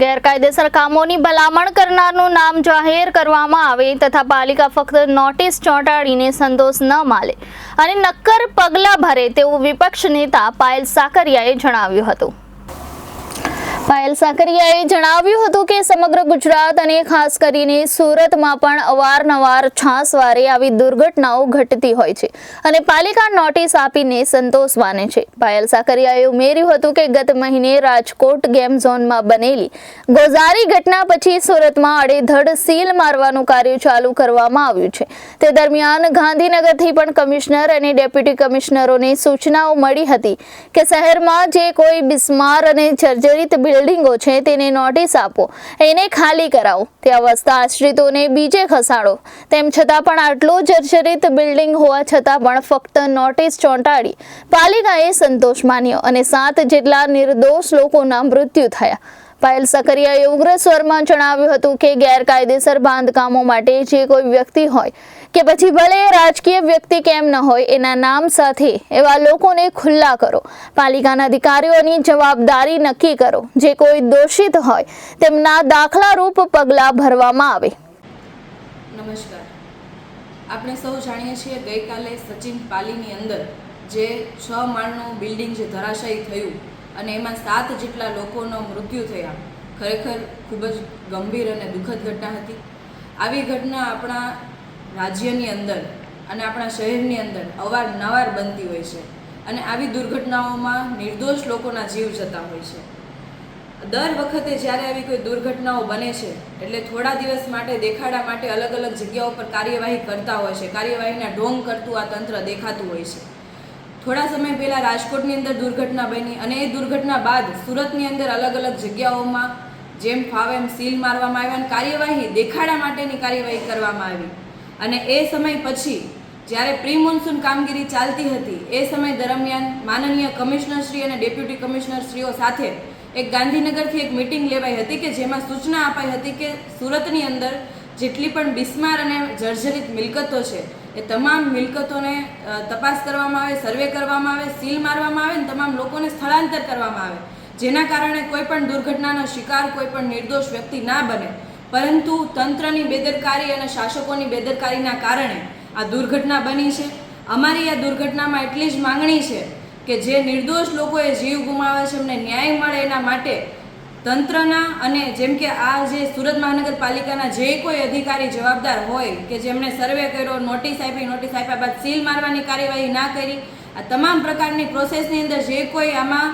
ગેરકાયદેસર કામોની ભલામણ કરનારનું નામ જાહેર કરવામાં આવે તથા પાલિકા ફક્ત નોટિસ ચોંટાડીને સંતોષ ન માલે. અને નક્કર પગલાં ભરે તેવું વિપક્ષ નેતા પાયલ સાકરિયાએ જણાવ્યું હતું. પાયલ સાકરિયાએ જણાવ્યું હતું કે સમગ્ર ગુજરાત અને ખાસ કરીને સુરતમાં પણ અવારનવાર છાસવારે આવી દુર્ઘટનાઓ ઘટતી હોય છે અને પાલિકા નોટિસ આપીને સંતોષ માને છે. પાયલ સાકરિયાએ ઉમેર્યું હતું કે ગત મહિને રાજકોટ ગેમ ઝોનમાં બનેલી ગોઝારી ઘટના પછી સુરતમાં આડેધડ સીલ મારવાનું કાર્ય ચાલુ કરવામાં આવ્યું છે. તે દરમિયાન ગાંધીનગરથી પણ કમિશનર અને ડેપ્યુટી કમિશનરોને સૂચનાઓ મળી હતી કે શહેરમાં જે કોઈ બિસ્માર અને જર્જરિત બિલ્ડિંગો છે તેને નોટિસ આપો. એને ખાલી કરાવો. ત્યાં વસતા આશ્રિતોને બીજે ખસાડો. તેમ છતાં પણ આટલું જર્જરિત બિલ્ડિંગ હોવા છતાં પણ ફક્ત નોટિસ ચોંટાડી. પાલિકાએ સંતોષ માન્યો અને સાત જેટલા નિર્દોષ લોકોના મૃત્યુ થયા. પાયલ સકરિયાએ ઉગ્ર સ્વરમાં જણાવ્યું હતું કે ગેરકાયદેસર બાંધકામો માટે જે કોઈ વ્યક્તિ હોય કે પછી ભલે રાજકીય વ્યક્તિ કેમ ન હોય, એના નામ સાથે એવા લોકોને ખુલ્લા કરો. પાલિકાના અધિકારીઓની જવાબદારી નક્કી કરો. જે કોઈ દોષિત હોય, તેમના દાખલારૂપ પગલાં ભરવામાં આવે. નમસ્કાર. આપણે સૌ જાણીએ છીએ ગઈકાલે સચિન પાલીની અંદર જે છ માળનું બિલ્ડિંગ જે ધરાશાયી થયું અને એમાં સાત જેટલા લોકોનો મૃત્યુ થયા. ખરેખર ખૂબ જ ગંભીર અને દુઃખદ ઘટના હતી. આવી ઘટના આપણા રાજ્યની અંદર અને આપણા શહેરની અંદર અવારનવાર બનતી હોય છે. અને આવી દુર્ઘટનાઓમાં નિર્દોષ લોકોના જીવ જતા હોય છે. દર વખતે જ્યારે આવી કોઈ દુર્ઘટનાઓ બને છે, એટલે થોડા દિવસ માટે દેખાડા માટે અલગ અલગ જગ્યાઓ પર કાર્યવાહી કરતા હોય છે. કાર્યવાહીના ઢોંગ કરતું આ તંત્ર દેખાતું હોય છે. થોડા સમય પહેલાં રાજકોટની અંદર દુર્ઘટના બની અને એ દુર્ઘટના બાદ સુરતની અંદર અલગ અલગ જગ્યાઓમાં જેમ ફાવે એમ સીલ મારવામાં આવ્યા અને કાર્યવાહી દેખાડા માટેની કાર્યવાહી કરવામાં આવી. અને એ સમય પછી, જ્યારે પ્રી મોન્સૂન કામગીરી ચાલતી હતી, એ સમય દરમિયાન માનનીય કમિશનરશ્રી અને ડેપ્યુટી કમિશનરશ્રીઓ સાથે એક ગાંધીનગરથી એક મિટિંગ લેવાઈ હતી કે જેમાં સૂચના અપાઈ હતી કે સુરતની અંદર જેટલી પણ બિસ્માર અને જર્જરિત મિલકતો છે, એ તમામ મિલકતોને તપાસ કરવામાં આવે, સર્વે કરવામાં આવે, સીલ મારવામાં આવે અને તમામ લોકોને સ્થળાંતર કરવામાં આવે. જેના કારણે કોઈ પણ દુર્ઘટનાનો શિકાર, કોઈ પણ નિર્દોષ વ્યક્તિ ના બને. પરંતુ તંત્રની બેદરકારી અને શાસકોની બેદરકારીના કારણે આ દુર્ઘટના બની છે. અમારી આ દુર્ઘટનામાં એટલી જ માંગણી છે કે જે નિર્દોષ લોકોએ જીવ ગુમાવે છે, એમને ન્યાય મળે એના માટે તંત્રના અને જેમ કે આ જે સુરત મહાનગરપાલિકાના જે કોઈ અધિકારી જવાબદાર હોય કે જેમણે સર્વે કર્યો, નોટિસ આપી, નોટિસ આપ્યા બાદ સીલ મારવાની કાર્યવાહી ના કરી, આ તમામ પ્રકારની પ્રોસેસની અંદર જે કોઈ આમાં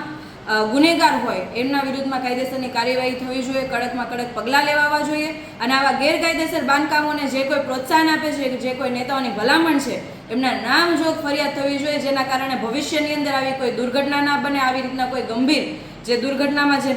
ગુનેગાર હોય, એમના વિરુદ્ધમાં કાયદેસરની કાર્યવાહી થવી જોઈએ, કડકમાં કડક પગલાં લેવાવા જોઈએ અને આવા ગેરકાયદેસર બાંધકામોને જે કોઈ પ્રોત્સાહન આપે છે, જે કોઈ નેતાઓની ભલામણ છે, એમના નામ જોગ ફરિયાદ થવી જોઈએ, જેના કારણે ભવિષ્યની અંદર આવી કોઈ દુર્ઘટના ના બને, આવી રીતના કોઈ ગંભીર જે દુર્ઘટનામાં જે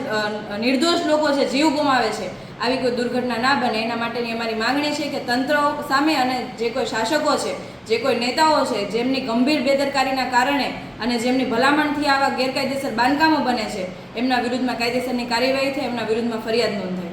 નિર્દોષ લોકો છે, જીવ ગુમાવે છે, આવી કોઈ દુર્ઘટના ના બને. એના માટેની અમારી માંગણી છે કે તંત્ર સામે અને જે કોઈ શાસકો છે, જે કોઈ નેતાઓ છે, જેમની ગંભીર બેદરકારીના કારણે અને જેમની ભલામણથી આવા ગેરકાયદેસર બાંધકામો બને છે, એમના વિરુદ્ધમાં કાયદેસરની કાર્યવાહી થાય, એમના વિરુદ્ધમાં ફરિયાદ નોંધાય.